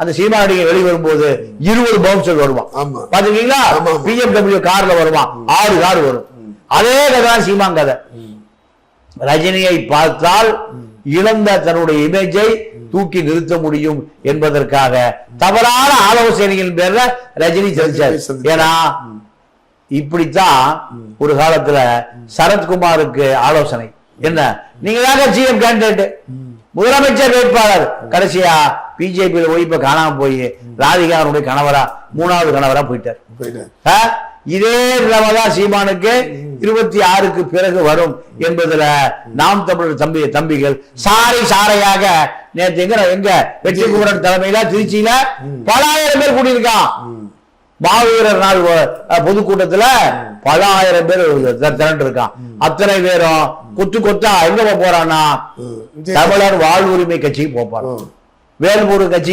அந்த சீமானடிகை வெளிவரும்போது இருபது பவுன்சர் வருவான். ஆமா. பிஎம்டபிள்யூ கார்ல வருவான். ஆறு கார் வரும். அதே கதை தான் சீமான் கதை. ரஜினியை பார்த்தால் இழந்த தன்னுடைய இமேஜை தூக்கி நிறுத்த முடியும் என்பதற்காக. தவறான ஆலோசனைகளின் பேர்ல ரஜினி செலுத்தார். ஏன்னா இப்படித்தான் ஒரு காலத்துல சரத்குமாருக்கு ஆலோசனை. என்ன? நீங்க தாங்க சிஎம் கேண்டிடேட் முதலமைச்சர் வேட்பாளர். கடைசியா பிஜேபி போய் இப்ப காணாம போய் ராதிகாவுடைய கணவரா மூணாவது கணவரா போயிட்டார்? இதே நிலைமைதான் சீமானுக்கு இருபத்தி ஆறுக்கு பிறகு வரும் என்பதுல நாம் தமிழர் தம்பி தம்பிகள் சாறை சாறையாக நேற்று எங்க எங்க? வெற்றி குமரன் தலைமையில திருச்சியில பல ஆயிரம் பேர் கூடியிருக்கான். மாவீரர் நாள் பொதுக்கூட்டத்துல பல ஆயிரம் பேர் திரண்டு இருக்கான் அத்தனை பேரும் கொத்து கொத்தா எங்க போறான்னா? தமிழர் வாழ்வுரிமை கட்சிக்கு போப்பாரு ம். வேல்முரு கட்சிக்கு